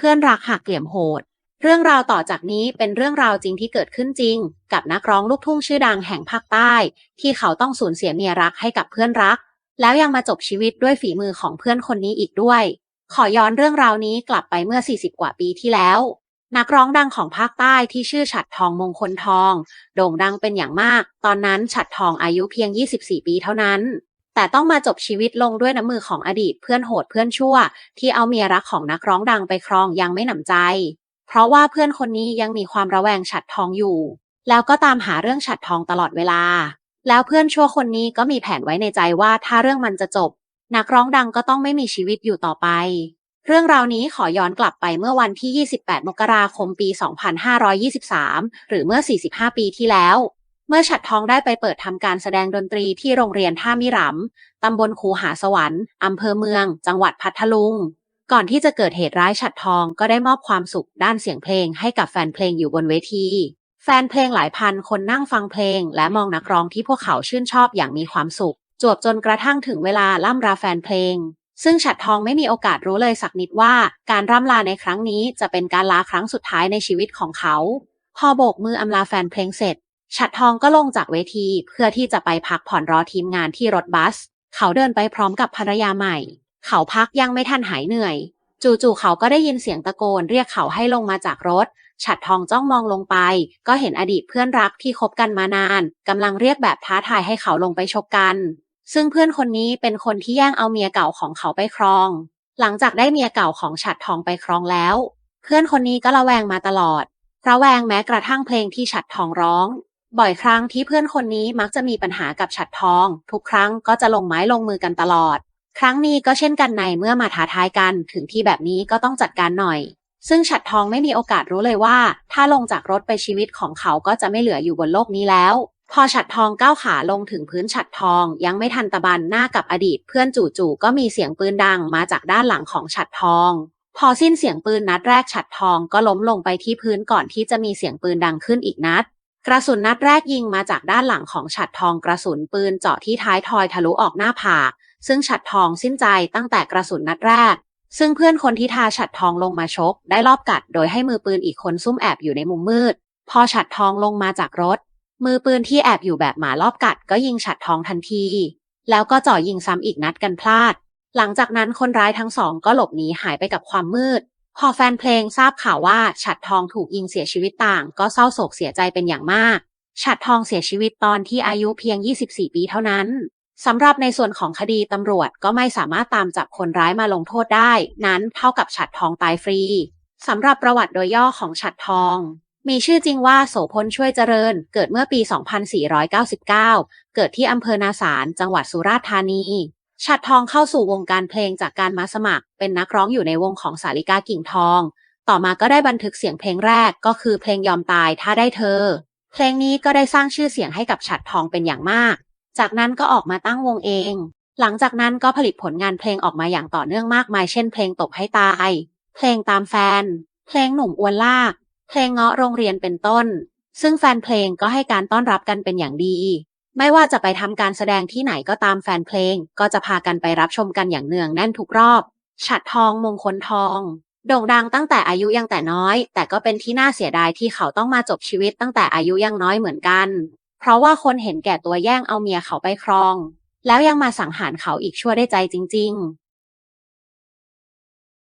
เพื่อนรักหักเหลี่ยมโหด เรื่องราวต่อจากนี้เป็นเรื่องราวจริงที่เกิดขึ้นจริง กับนักร้องลูกทุ่งชื่อดังแห่งภาคใต้ ที่เขาต้องสูญเสียเมียรักให้กับเพื่อนรัก แล้วยังมาจบชีวิตด้วยฝีมือของเพื่อนคนนี้อีกด้วย ขอย้อนเรื่องราวนี้กลับไปเมื่อ 40 กว่าปีที่แล้ว นักร้องดังของภาคใต้ที่ชื่อฉัดทองมงคลทอง โด่งดังเป็นอย่างมาก ตอนนั้นฉัดทองอายุเพียง 24 ปีเท่านั้น แต่ต้องมาจบชีวิตลงด้วยน้ำมือของอดีตเพื่อนโหดเพื่อนชั่ว ที่เอาเมียรักของนักร้องดังไปครองยังไม่หนำใจ เพราะว่าเพื่อนคนนี้ยังมีความระแวงฉัดทองอยู่ แล้วก็ตามหาเรื่องฉัดทองตลอดเวลา แล้วเพื่อนชั่วคนนี้ก็มีแผนไว้ในใจว่าถ้าเรื่องมันจะจบ นักร้องดังก็ต้องไม่มีชีวิตอยู่ต่อไป เรื่องราวนี้ขอย้อนกลับไปเมื่อวันที่ 28 มกราคม ปี 2523 หรือเมื่อ 45 ปีที่แล้ว เมื่อฉัดทองได้ไปเปิดทำการแสดงดนตรีที่โรงเรียนท่ามิรำตำบลคูหาสวรรค์อำเภอเมือง จังหวัดพัทลุง ก่อนที่จะเกิดเหตุร้ายฉัดทองก็ได้มอบความสุขด้านเสียงเพลงให้กับแฟนเพลงอยู่บนเวที แฟนเพลงหลายพันคนนั่งฟังเพลง และมองนักร้องที่พวกเขาชื่นชอบอย่างมีความสุข จวบจนกระทั่งถึงเวลาล่ำราแฟนเพลง ซึ่งฉัดทองไม่มีโอกาสรู้เลยสักนิดว่า การร่ำลาในครั้งนี้จะเป็นการลาครั้งสุดท้ายในชีวิตของเขา พอโบกมืออำลาแฟนเพลงเสร็จ ฉัดทองก็ลงจากเวทีเพื่อที่จะไปพักผ่อนรอทีมงานที่รถบัส เขาเดินไปพร้อมกับภรรยาใหม่ เขาพักยังไม่ทันหายเหนื่อย จู่ๆเขาก็ได้ยินเสียงตะโกนเรียกเขาให้ลงมาจากรถ ฉัดทองจ้องมองลงไป ก็เห็นอดีตเพื่อนรักที่คบกันมานานกำลังเรียกแบบท้าทายให้เขาลงไปชกกัน ซึ่งเพื่อนคนนี้เป็นคนที่แย่งเอาเมียเก่าของเขาไปครอง หลังจากได้เมียเก่าของฉัดทองไปครองแล้ว เพื่อนคนนี้ก็ระแวงมาตลอดระแวงแม้กระทั่งเพลงที่ฉัดทองร้อง บ่อยครั้งที่เพื่อนคนนี้มักจะมีปัญหากับฉัดทอง ทุกครั้งก็จะลงไม้ลงมือกันตลอด ครั้งนี้ก็เช่นกันในเมื่อมาท้าทายกันถึงที่แบบนี้ก็ต้องจัดการหน่อย ซึ่งฉัดทองไม่มีโอกาสรู้เลยว่า ถ้าลงจากรถไปชีวิตของเขาก็จะไม่เหลืออยู่บนโลกนี้แล้ว พอฉัดทองก้าวขาลงถึงพื้นฉัดทองยังไม่ทันตะบันหน้ากับอดีต เพื่อนจู่ๆก็มีเสียงปืนดังมาจากด้านหลังของฉัดทอง พอสิ้นเสียงปืนนัดแรกฉัดทองก็ล้มลงไปที่พื้นก่อนที่จะมีเสียงปืนดังขึ้นอีกนัด กระสุนนัดแรกยิงมาจากด้านหลังของฉัดทองกระสุนปืนเจาะที่ท้ายทอยทะลุออกหน้าผาก ซึ่งฉัดทองสิ้นใจตั้งแต่กระสุนนัดแรก ซึ่งเพื่อนคนที่ทาฉัดทองลงมาชก ได้รอบกัดโดยให้มือปืนอีกคนซุ่มแอบอยู่ในมุมมืด พอฉัดทองลงมาจากรถ มือปืนที่แอบอยู่แบบหมารอบกัด ก็ยิงฉัดทองทันที แล้วก็จ่อยิงซ้ำอีกนัดกันพลาด หลังจากนั้นคนร้ายทั้งสองก็หลบหนีหายไปกับความมืด พอแฟนเพลงทราบข่าวว่าฉัดทองถูกยิงเสียชีวิตต่าง ก็เศร้าโศกเสียใจเป็นอย่างมาก ฉัดทองเสียชีวิตตอนที่อายุเพียง 24 ปีเท่านั้นสำหรับในส่วนของคดีตำรวจก็ไม่สามารถตามจับคนร้ายมาลงโทษได้ นั้นเท่ากับฉัดทองตายฟรีสำหรับประวัติโดยย่อของฉัดทอง มีชื่อจริงว่าโสพลช่วยเจริญ เกิดเมื่อปี 2499 เกิดที่อำเภอนาสารจังหวัดสุราษฎร์ธานี ฉัดทองเข้าสู่วงการเพลงจากการมาสมัคร เป็นนักร้องอยู่ในวงของสาริกากิ่งทอง ต่อมาก็ได้บันทึกเสียงเพลงแรกก็คือเพลงยอมตายถ้าได้เธอ เพลงนี้ก็ได้สร้างชื่อเสียงให้กับฉัดทองเป็นอย่างมาก จากนั้นก็ออกมาตั้งวงเอง หลังจากนั้นก็ผลิตผลงานเพลงออกมาอย่างต่อเนื่องมากมาย เช่น เพลงตบให้ตาย เพลงตามแฟน เพลงหนุ่มอวนลาก เพลงเงาะโรงเรียนเป็นต้น ซึ่งแฟนเพลงก็ให้การต้อนรับกันเป็นอย่างดี ไม่ว่าจะไปทำการแสดงที่ไหนก็ตามแฟนเพลง ก็จะพากันไปรับชมกันอย่างเนืองแน่นทุกรอบฉัดทองมงคลทองโด่งดังตั้งแต่อายุยังแต่น้อย แต่ก็เป็นที่น่าเสียดายที่เขาต้องมาจบชีวิตตั้งแต่อายุยังน้อยเหมือนกัน เพราะว่าคนเห็นแก่ตัวแย่งเอาเมียเขาไปครอง แล้วยังมาสังหารเขาอีกชั่วได้ใจจริง